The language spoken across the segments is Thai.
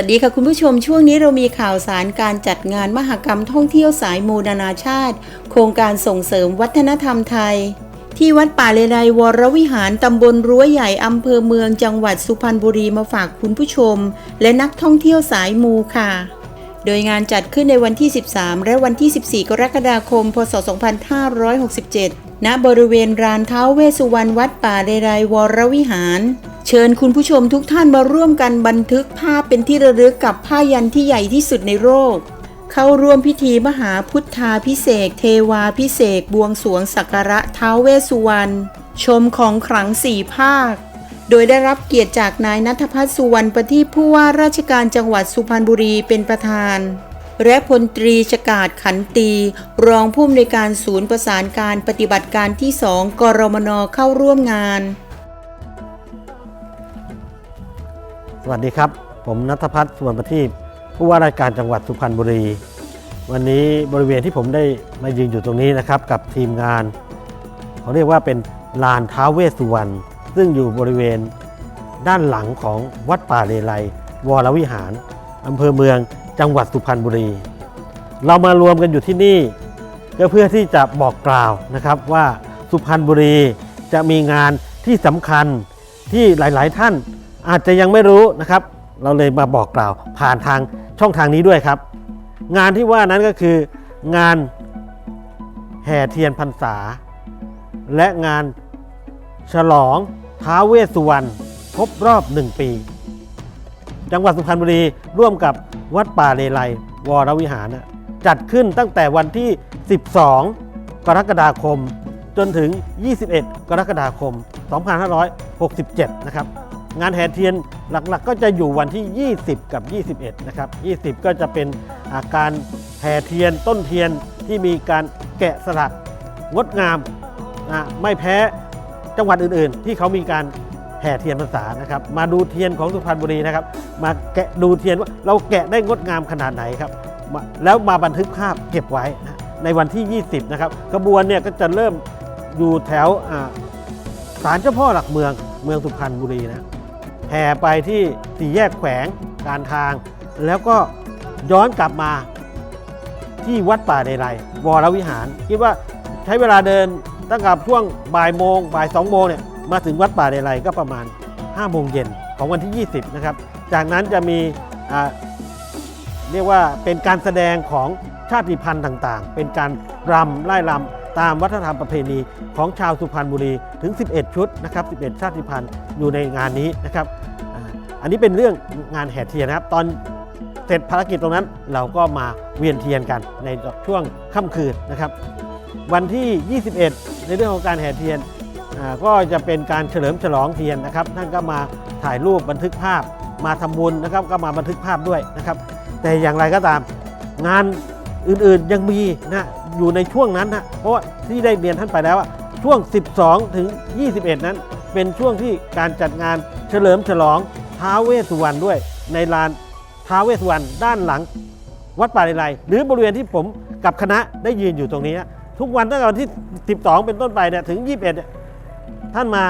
วัสดีค่ะคุณผู้ชมช่วงนี้เรามีข่าวสารการจัดงานมหกรรมท่องเที่ยวสายมูนานาชาติ โครงการส่งเสริมวัฒนธรรมไทย ที่วัดป่าเลไลวรวิหารตำบลรั้วใหญ่อำเภอเมืองจังหวัดสุพรรณบุรีมาฝากคุณผู้ชม และนักท่องเที่ยวสายมูค่ะ โดยงานจัดขึ้นในวันที่ 13 และวันที่ 14 กรกฎาคม พศ 2567 ณบริเวณรานเท้าเวสสุวรรณวัดป่าเลไลวรวิหาร เชิญคุณผู้ชมทุกท่านมาร่วมกันบันทึกภาพเป็นที่ระลึกกับผ้ายันที่ใหญ่ที่สุดในโลกเข้าร่วมพิธีมหาพุทธาพิเศษเทวาพิเศษบวงสรวงสักการะท้าวเวสุวรรณชมของขลังสี่ภาค โดยได้รับเกียรติจากนายนัทพัฒน์สุวรรณประทีผู้ว่าราชการจังหวัดสุพรรณบุรีเป็นประธาน และพลตรีชกาดขันตี รองผู้อำนวยการศูนย์ประสานการปฏิบัติการที่2กรมนเข้าร่วมงาน สวัสดีครับ ผมนัทพัฒน์สุวรรณประทีปผู้ว่าราชการจังหวัดสุพรรณบุรี วันนี้บริเวณที่ผมได้มายืนอยู่ตรงนี้นะครับ กับทีมงานเขาเรียกว่าเป็นลานท้าเวสสุวรรณซึ่งอยู่บริเวณด้านหลังของวัดป่าเลไลวรวิหารอำเภอเมืองจังหวัดสุพรรณบุรี เรามารวมกันอยู่ที่นี่ก็เพื่อที่จะบอกกล่าวนะครับว่าสุพรรณบุรีจะมีงานที่สำคัญที่หลาย ๆ ท่าน อาจจะยังไม่รู้นะครับ เราเลยมาบอกกล่าวผ่านทางช่องทางนี้ด้วยครับ งานที่ว่านั้นก็คืองานแห่เทียนพรรษา และงานฉลองท้าเวสสุวรรณครบรอบ 1 ปี จังหวัดสุพรรณบุรีร่วมกับวัดป่าเลไลวรวิหารนะจัดขึ้นตั้งแต่วันที่ 12 กรกฎาคม จนถึง 21 กรกฎาคม 2567 นะครับ งานแห่เทียนหลักๆก็จะอยู่วันที่ 20 กับ 21 นะครับ 20 ก็จะเป็นอาการแห่เทียนต้นเทียนที่มีการแกะสลักงดงามนะไม่แพ้จังหวัดอื่นๆ ที่เขามีการแห่เทียนพรรษานะครับ มาดูเทียนของสุพรรณบุรีนะครับ มาแกะดูเทียนว่าเราแกะได้งดงามขนาดไหนครับ แล้วมาบันทึกภาพเก็บไว้นะในวันที่ 20 นะครับขบวนเนี่ยก็จะเริ่มอยู่แถวศาลเจ้าพ่อหลักเมืองเมืองสุพรรณบุรีนะ แห่ไปที่สี่แยกแขวงการทาง แล้วก็ย้อนกลับมาที่วัดป่าเดรัยวรวิหาร คิดว่าใช้เวลาเดินตั้งแต่ช่วงบ่ายโมงบ่ายสองโมงเนี่ยมาถึงวัดป่าเดรัยก็ประมาณ5โมงเย็นของวันที่ 20 นะครับ จากนั้นจะมีเรียกว่าเป็นการแสดงของชาติพันธุ์ต่างๆ เป็นการรำไล่รำ ตามวัฒนธรรมประเพณีของชาวสุพรรณบุรีถึง 11 ชุดนะครับ 11 ชาติพันธุ์อยู่ในงานนี้นะครับอันนี้เป็นเรื่องงานแห่เทียนนะครับ ตอนเสร็จภารกิจตรงนั้นเราก็มาเวียนเทียนกันในช่วงค่ำคืนนะครับ วันที่ 21 ในเรื่องของการแห่เทียนก็จะเป็นการเฉลิมฉลองเทียนนะครับท่านก็มาถ่ายรูปบันทึกภาพมาทำบุญนะครับ ก็มาบันทึกภาพด้วยนะครับ แต่อย่างไรก็ตามงานอื่นๆยังมีนะ อยู่ในช่วงนั้นนะเพราะว่าที่ได้เรียนท่านไปแล้วว่าช่วง 12 ถึง 21 นั้น เป็นช่วงที่การจัดงานเฉลิมฉลองท้าเวสสุวรรณด้วย ในลานท้าเวสสุวรรณด้านหลัง วัดป่าเลไลหรือบริเวณที่ผมกับคณะได้ยืนอยู่ตรงนี้นะทุกวันตั้งแต่วันที่ 12 เป็นต้นไปเนี่ยถึง 21เนี่ยท่านมา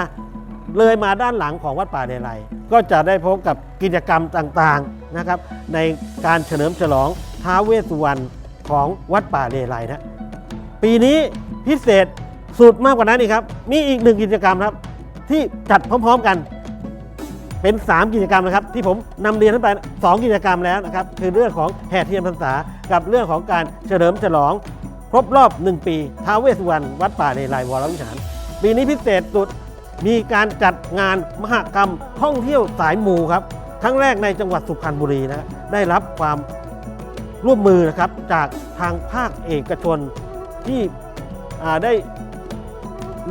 เลยมาด้านหลังของวัดป่าเลไลก็จะได้พบกับกิจกรรมต่างๆนะครับ ในการเฉลิมฉลองท้าเวสสุวรรณของวัดป่าเลไลนะ ปีนี้พิเศษสุดมากกว่านั้นอีกครับ มีอีกหนึ่งกิจกรรมครับ ที่จัดพร้อมๆกันเป็น 3 กิจกรรมนะครับ ที่ผมนำเรียนท่านไป 2 กิจกรรมแล้วนะครับ คือเรื่องของแห่เทียนพรรษา กับเรื่องของการเฉลิมฉลอง ครบรอบ 1 ปีท้าวเวสสุวรรณวัดป่าเลไลวรวิหาร ปีนี้พิเศษสุดมีการจัดงานมหกรรมท่องเที่ยวสายมูครับครั้งแรกในจังหวัดสุพรรณบุรีนะได้รับความร่วมมือนะครับจากทางภาคเอกชน ที่ได้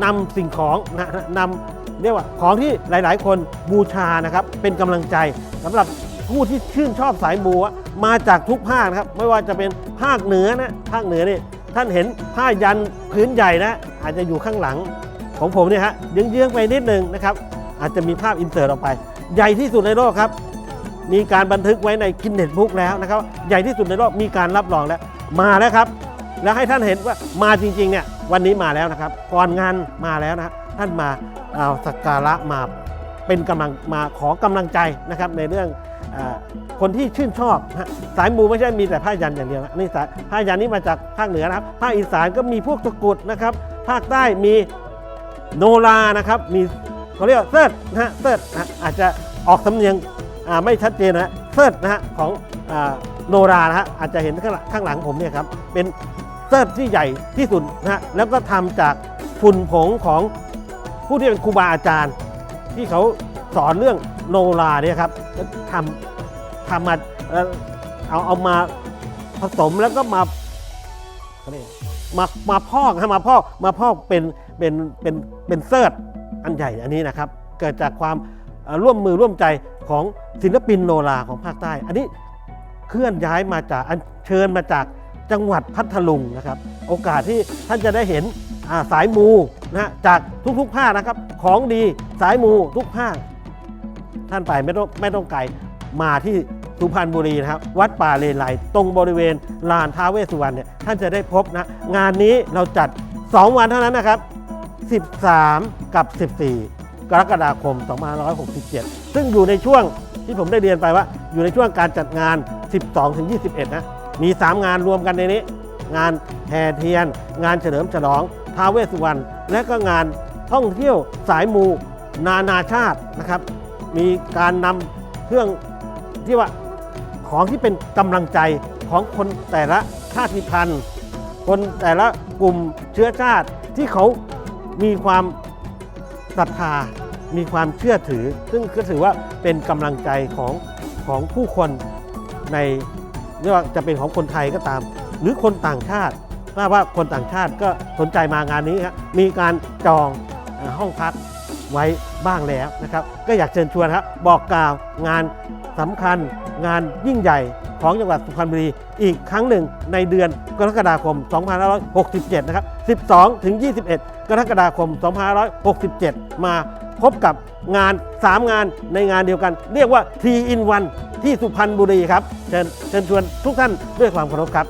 นำสิ่งของนะนำเรียกว่าของที่หลาย ๆ คนบูชานะครับ เป็นกำลังใจสำหรับผู้ที่ชื่นชอบสายมูอะมาจากทุกภาคนะครับ ไม่ว่าจะเป็นภาคเหนือนะภาคเหนือนี่ท่านเห็นผ้ายันพื้นใหญ่นะ อาจจะอยู่ข้างหลังของผมเนี่ยฮะเยื้องๆไปนิดนึงนะครับ อาจจะมีภาพอินเสิร์ตออกไป ใหญ่ที่สุดในโลกครับ มีการบันทึกไว้ในกินเน็ตบุ๊กแล้วนะครับ ใหญ่ที่สุดในโลกมีการรับรองแล้ว มาแล้วครับ แล้วให้ท่านเห็นว่ามาจริงๆเนี่ยวันนี้มาแล้วนะครับ ก่อนงานมาแล้วนะท่านมาเอาสักการะมาเป็นกำลังมาขอกำลังใจนะครับในเรื่องอคนที่ชื่นชอบสายมูไม่ใช่มีแต่ผ้ายันอย่างเดียวนะนี่สายผ้ายันนี่มาจากภาคเหนือนะครับภาคอีสานก็มีพวกตะกรุดนะครับ ภาคใต้มีโนรานะครับมีเขาเรียกเซิร์ชนะฮะเซิร์ชนะฮะอาจจะออกสำเนียงไม่ชัดเจนนะเซิร์ชนะฮะของอโนรานะฮะอาจจะเห็นข้างหลังผมเนี่ยครับเป็น เซิร์ชที่ใหญ่ที่สุดนะฮะแล้วก็ทำจากฝุ่นผงของผู้ที่เป็นครูบาอาจารย์ ที่เขาสอนเรื่องโนราเนี่ยครับแล้วทำทำมาเอ่อเอาเอามาผสมแล้วก็มาเขาเรียกมามาพอกให้มาพอกมาพอกเป็นเป็นเป็นเป็นเซิร์ชอันใหญ่อันนี้นะครับ เกิดจากความร่วมมือร่วมใจของศิลปินโนราของภาคใต้ อันนี้เคลื่อนย้ายมาจากอันเชิญมาจาก จังหวัดพัทลุงนะครับ โอกาสที่ท่านจะได้เห็นาสายมูนะจากทุกๆภาคนะครับ ของดีสายมูทุกภาคท่านไปไม่ต้องไม่ต้องไกลมาที่สุพรรณบุรีนะครับ วัดป่าเลไลตรงบริเวณลานท้าเวสสุวรรณเนี่ยท่านจะได้พบนะ งานนี้เราจัด 2 วันเท่านั้นนะครับ 13 กับ 14 กรกฎาคม 2567 ซึ่งอยู่ในช่วงที่ผมได้เรียนไปว่า อยู่ในช่วงการจัดงาน 12-21 นะ มี 3 งานรวมกันในนี้ งานแห่เทียน งานเฉลิมฉลองท้าเวสสุวรรณและก็งานท่องเที่ยวสายมูนานาชาตินะครับ มีการนำเครื่องที่ว่าของที่เป็นกำลังใจของคนแต่ละชาติพันธุ์ คนแต่ละกลุ่มเชื้อชาติที่เขามีความศรัทธา มีความเชื่อถือ ซึ่งก็ถือว่าเป็นกำลังใจของของผู้คนใน ไม่ว่าจะเป็นของคนไทยก็ตาม หรือคนต่างชาติถ้าว่าคนต่างชาติก็สนใจมางานนี้ครับมีการจองห้องพักไว้บ้างแล้วนะครับ ก็อยากเชิญชวนครับบอกกล่าวงานสำคัญงานยิ่งใหญ่ของจังหวัดสุพรรณบุรีอีกครั้งหนึ่งในเดือนกรกฎาคม 2567 นะครับ 12 ถึง 21 กรกฎาคม 2567 มาพบกับงาน 3 งานในงานเดียวกัน เรียกว่า T in 1 ที่สุพรรณบุรีครับเชิญเชิญชวนทุกท่านด้วยความเคารพครับ